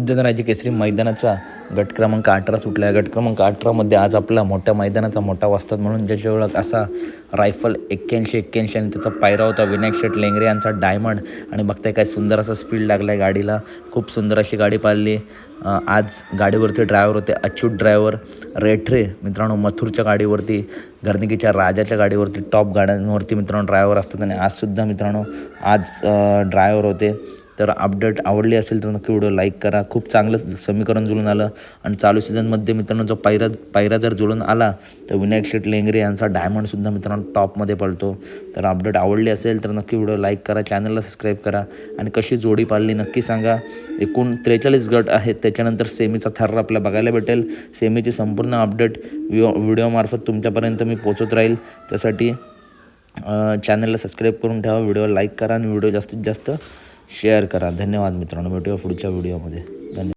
उद्योगराजे केसरी मैदानाचा गट क्रमांक अठरा सुटला. आहे गट क्रमांक अठरामध्ये आज आपला मोठ्या मैदानाचा मोठा वाजतात म्हणून ज्याची ओळख असा रायफल एक्क्याऐंशी एक्क्याऐंशी आणि त्याचा पायरा होता विनायक शेट लेंगरे यांचा डायमंड. आणि बघताय काय सुंदर असा स्पीड लागला आहे गाडीला. खूप सुंदर अशी गाडी पाळली आज गाडीवरती ड्रायव्हर होते अच्युत ड्रायव्हर रेठरे मित्रांनो मथुरच्या गाडीवरती घरनिकीच्या राजाच्या गाडीवरती टॉप गाड्यांवरती मित्रांनो ड्रायव्हर असतात. आणि आजसुद्धा मित्रांनो आज ड्रायव्हर होते. तर अपडेट आवडली असेल तर नक्की व्हिडिओ लाईक करा. खूप चांगलं समीकरण जुळून आलं. आणि चालू सीझनमध्ये मित्रांनो जो पायरा पायरा जर जुळून आला तर विनायक शेट लेंगरे यांचा डायमंडसुद्धा मित्रांनो टॉपमध्ये पडतो. तर अपडेट आवडली असेल तर नक्की व्हिडिओ लाईक करा चॅनलला सबस्क्राईब करा. आणि कशी जोडी पाळली नक्की सांगा. एकूण त्रेचाळीस गट आहेत. त्याच्यानंतर सेमीचा थर आपल्याला बघायला भेटेल. सेमीची संपूर्ण अपडेट व्हिओ व्हिडिओमार्फत तुमच्यापर्यंत मी पोचत राहील. त्यासाठी चॅनलला सबस्क्राईब करून ठेवा. व्हिडिओ लाईक करा आणि व्हिडिओ जास्तीत जास्त शेअर करा. धन्यवाद मित्रांनो. भेटूया पुढच्या व्हिडिओमध्ये. धन्यवाद.